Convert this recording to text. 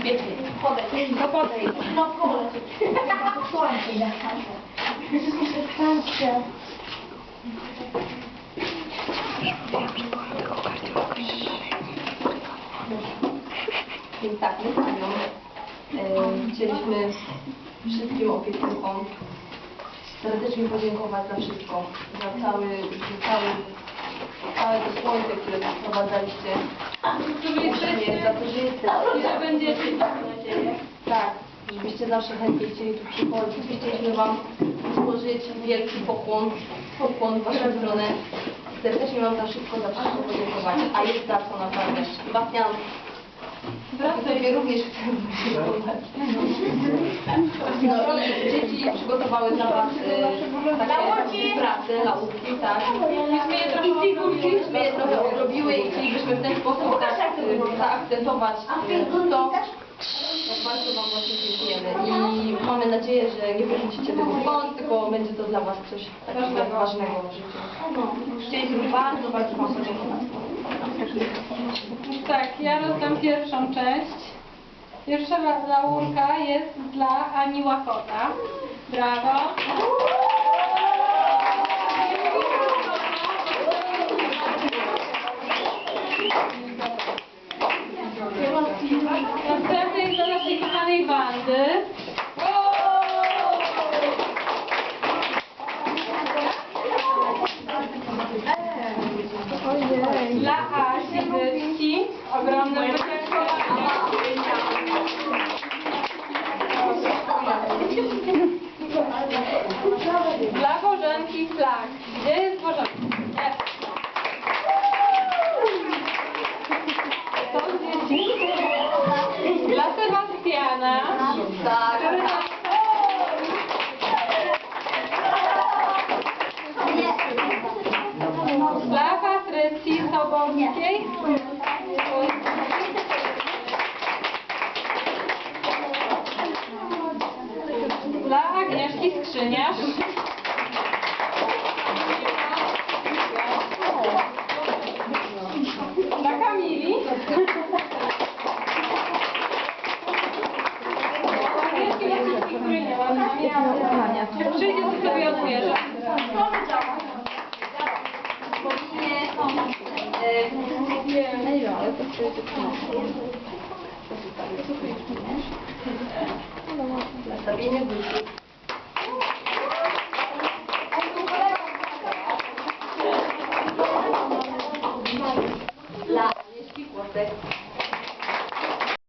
Podejdź. No podejdź. Więc tak, my z Anią e, chcieliśmy wszystkim opiekunkom serdecznie podziękować za wszystko, za cały, cały, całe to słońce, które wprowadzaliście. To, że będziecie, mam nadzieję. Tak, żebyście zawsze chętnie chcieli tu przychodzić. Chcieliśmy Wam złożyć wielki pokłon, pokłon w Waszą stronę. Serdecznie Wam za wszystko, za wszystko podziękować. A jest za co naprawdę. Sebastian, Tobie również chcę podziękować. No i dzieci przygotowały dla Was e, takie prace, laurki, tak. Trochę odwrócili. Myśmy je trochę odrobiły i chcielibyśmy w ten sposób tak e, zaakcentować e, to, jak bardzo Wam właśnie dziękujemy i mamy nadzieję, że nie wyrzucicie tego w kąt, tylko będzie to dla Was coś takiego ważnego w życiu. No, chcieliśmy bardzo, bardzo Wam podziękować. Tak, ja rozdam pierwszą część. Pierwsza la- laurka jest dla Ani Łakota. Brawo. Następny jest dla naszej kochanej Wandy. Dla Asi Dyski. Ogromne podziękowania. Dla Bożenki Flak. Gdzie jest Bożenka? Jest. Są dzieci. Dla Sebastiana. Tak. Dla Patrycji Sobolskiej. Dla Agnieszki Skrzyniarz. uznania. Dziewczynie sobie odmierza. Nastawienie duszy. Dla nieścisłości.